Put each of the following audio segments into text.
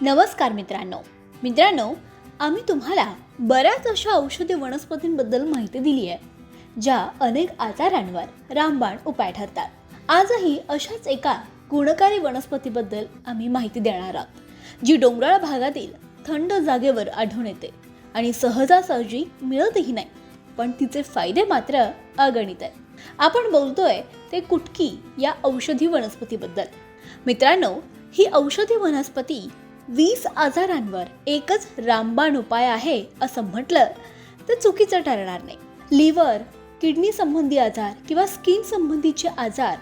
नमस्कार मित्रांनो. मित्रांनो आम्ही तुम्हाला बऱ्याच अशा औषधी वनस्पतींबद्दल माहिती दिली आहे ज्या अनेक आजारांवर रामबाण उपाय ठरतात. आजही अशाच एका गुणकारी वनस्पतीबद्दल आम्ही माहिती देणार आहोत जी डोंगराळ भागातील थंड जागेवर आढळून येते आणि सहजासहजी मिळतही नाही पण तिचे फायदे मात्र अगणित आहेत. आपण बोलतोय ते कुटकी या औषधी वनस्पतीबद्दल. मित्रांनो ही औषधी वनस्पती वीस आजारांवर एकच रामबाण उपाय आहे असं म्हटलं तर चुकीचं ठरणार नाही. लिव्हर किडनी संबंधी आजार किंवा स्किन संबंधीचे आजार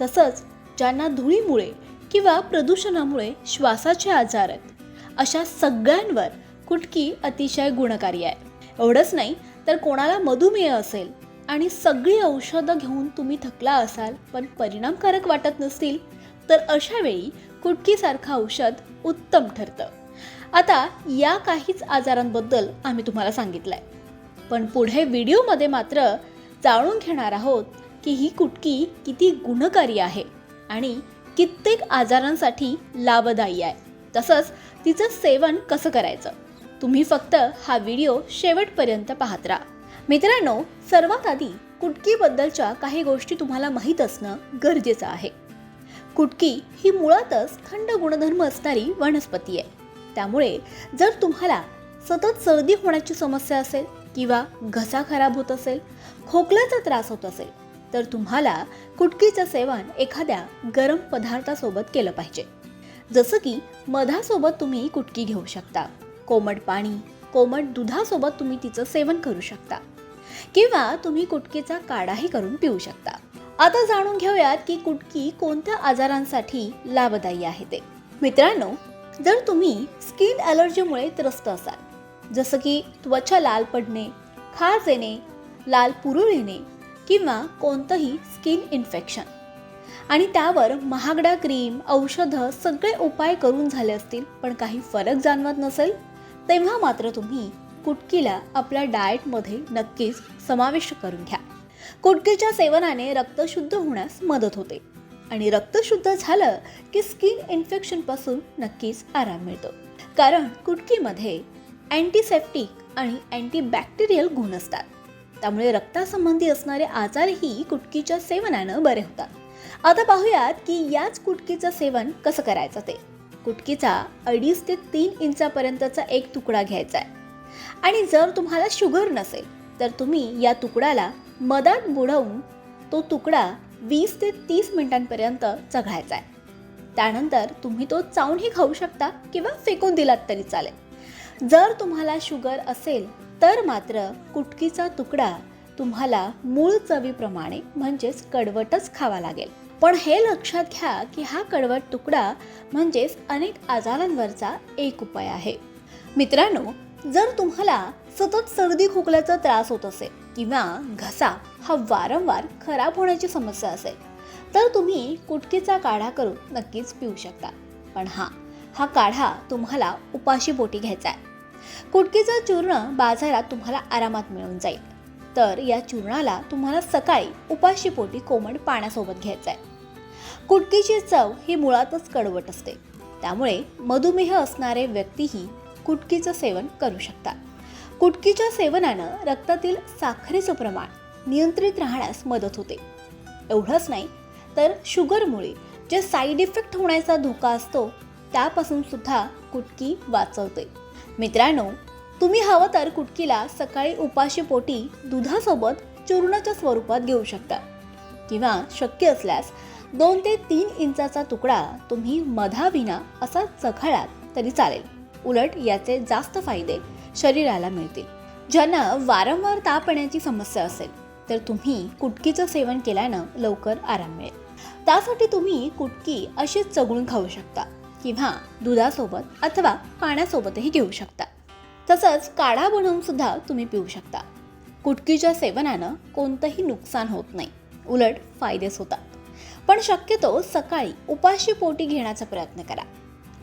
तसंच ज्यांना धुळीमुळे किंवा प्रदूषणामुळे श्वासाचे आजार आहेत अशा सगळ्यांवर कुटकी अतिशय गुणकारी आहे. एवढंच नाही तर कोणाला मधुमेह असेल आणि सगळी औषधं घेऊन तुम्ही थकला असाल पण परिणामकारक वाटत नसतील तर अशावेळी कुटकीसारखं औषध उत्तम ठरतं. आता या काहीच आजारांबद्दल आम्ही तुम्हाला सांगितलंय. पण पुढे व्हिडिओमध्ये मात्र जाणून घेणार आहोत की ही कुटकी किती गुणकारी आहे आणि कित्येक आजारांसाठी लाभदायी आहे. तसंच तिचं सेवन कसं करायचं? तुम्ही फक्त हा व्हिडिओ शेवटपर्यंत पाहत राहा. मित्रांनो सर्वात आधी कुटकीबद्दलच्या काही गोष्टी तुम्हाला माहीत असणं गरजेचं आहे. कुटकी ही मुळातच थंड गुणधर्म असणारी वनस्पती आहे. त्यामुळे जर तुम्हाला सतत सर्दी होण्याची समस्या असेल किंवा घसा खराब होत असेल खोकल्याचा त्रास होत असेल तर तुम्हाला कुटकीचं सेवन एखाद्या गरम पदार्थासोबत केलं पाहिजे. जसं की मधासोबत तुम्ही कुटकी घेऊ शकता कोमट पाणी कोमट दुधासोबत तुम्ही तिचं सेवन करू शकता किंवा तुम्ही कुटकीचा काढाही करून पिऊ शकता. आता जाणून घेऊयात की कुटकी कोणत्या आजारांसाठी लाभदायी आहे ते. मित्रांनो जर तुम्ही स्किन ॲलर्जीमुळे त्रस्त असाल जसं की त्वचा लाल पडणे खाज येणे लाल पुरळ येणे किंवा कोणतंही स्किन इन्फेक्शन आणि त्यावर महागडा क्रीम औषधं सगळे उपाय करून झाले असतील पण काही फरक जाणवत नसेल तेव्हा मात्र तुम्ही कुटकीला आपल्या डाएटमध्ये नक्कीच समाविष्ट करून घ्या. कुटकीच्या सेवनाने रक्त शुद्ध होण्यास मदत होते. आणि रक्त शुद्ध झालं की स्किन इन्फेक्शनपासून नक्कीच आराम मिळतो. कारण कुटकीमध्ये अँटीसेप्टिक आणि अँटीबॅक्टेरियल गुण असतात. त्यामुळे रक्तासंबंधी असणारे आजारही कुटकीच्या सेवनानं बरे होतात. आता पाहूयात की याच कुटकीचं सेवन कसं करायचं ते. कुटकीचा अडीच ते तीन इंचापर्यंतचा एक तुकडा घ्यायचा आहे. आणि जर तुम्हाला शुगर नसेल तर तुम्ही या तुकड्याला मधात बुडवून तो तुकडा वीस ते तीस मिनिटांपर्यंत चघळायचा आहे. त्यानंतर तुम्ही तो चावूनही खाऊ शकता किंवा फेकून दिलात तरी चालेल. जर तुम्हाला शुगर असेल तर मात्र कुटकीचा तुकडा तुम्हाला मूळ चवीप्रमाणे म्हणजेच कडवटच खावा लागेल. पण हे लक्षात घ्या की हा कडवट तुकडा म्हणजेच अनेक आजारांवरचा एक उपाय आहे. मित्रांनो जर तुम्हाला सतत सर्दी खोकल्याचा त्रास होत असेल किंवा घसा हा वारंवार खराब होण्याची समस्या असेल तर तुम्ही कुटकीचा काढा करून नक्कीच पिऊ शकता. पण हां हा काढा तुम्हाला उपाशी पोटी घ्यायचा आहे. कुटकीचं चूर्ण बाजारात तुम्हाला आरामात मिळून जाईल. तर या चूर्णाला तुम्हाला सकाळी उपाशी पोटी कोमट पाण्यासोबत घ्यायचं आहे. कुटकीची चव ही मुळातच कडवट असते. त्यामुळे मधुमेह असणारे व्यक्तीही कुटकीचं सेवन करू शकतात. कुटकीच्या सेवनानं रक्तातील साखरेचं प्रमाण नियंत्रित राहण्यास मदत होते. एवढंच नाही तर शुगरमुळे जे साईड इफेक्ट होण्याचा धोका असतो त्यापासून सुद्धा कुटकी वाचवते. मित्रांनो तुम्ही हवं तर कुटकीला सकाळी उपाशी पोटी दुधासोबत चूर्णाच्या स्वरूपात घेऊ शकता. किंवा शक्य असल्यास दोन ते तीन इंचाचा तुकडा तुम्ही मधाविना असा चघळात तरी चालेल. उलट याचे जास्त फायदे शरीराला मिळतील. ज्यांना वारंवार ताप येण्याची समस्या असेल तर तुम्ही कुटकीचं सेवन केल्यानं लवकर आराम मिळेल. त्यासाठी तुम्ही कुटकी अशीच चघळून खाऊ शकता किंवा दुधासोबत अथवा पाण्यासोबतही घेऊ शकता. तसंच काढा बनवून सुद्धा तुम्ही पिऊ शकता. कुटकीच्या सेवनानं कोणतंही नुकसान होत नाही उलट फायदेच होतात. पण शक्यतो सकाळी उपाशी पोटी घेण्याचा प्रयत्न करा.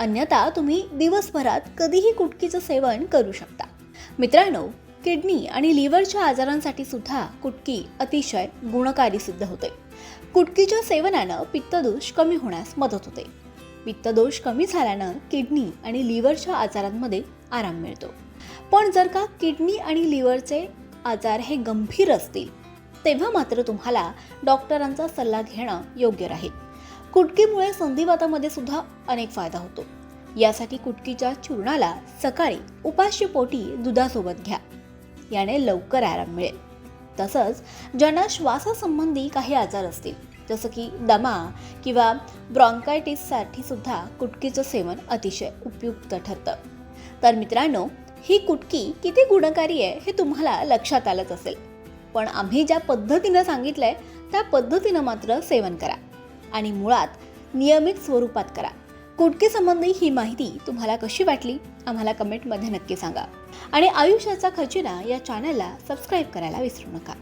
अन्यथा तुम्ही दिवसभरात कधीही कुटकीचं सेवन करू शकता. मित्रांनो किडनी आणि लिव्हरच्या आजारांसाठी सुद्धा कुटकी अतिशय गुणकारी सिद्ध होते. कुटकीच्या सेवनानं पित्तदोष कमी होण्यास मदत होते. पित्तदोष कमी झाल्यानं किडनी आणि लिव्हरच्या आजारांमध्ये आराम मिळतो. पण जर का किडनी आणि लिव्हरचे आजार हे गंभीर असतील तेव्हा मात्र तुम्हाला डॉक्टरांचा सल्ला घेणं योग्य राहील. कुटकीमुळे संधिवातामध्ये सुद्धा अनेक फायदा होतो. यासाठी कुटकीच्या चूर्णाला सकाळी उपाशी पोटी दुधासोबत घ्या. याने लवकर आराम मिळेल. तसंच ज्यांना श्वासासंबंधी काही आजार असतील जसं की दमा किंवा ब्रॉन्कायटिससाठी सुद्धा कुटकीचं सेवन अतिशय उपयुक्त ठरतं. तर मित्रांनो ही कुटकी किती गुणकारी आहे हे तुम्हाला लक्षात आलंच असेल. पण आम्ही ज्या पद्धतीनं सांगितलंय त्या पद्धतीनं मात्र सेवन करा. आणि मुळात नियमित स्वरूपात करा. कुटकेसंबंधी ही माहिती तुम्हाला कशी वाटली? आम्हाला कमेंटमध्ये नक्की सांगा. आणि आयुष्याचा खजिना या चॅनलला सबस्क्राईब करायला विसरू नका.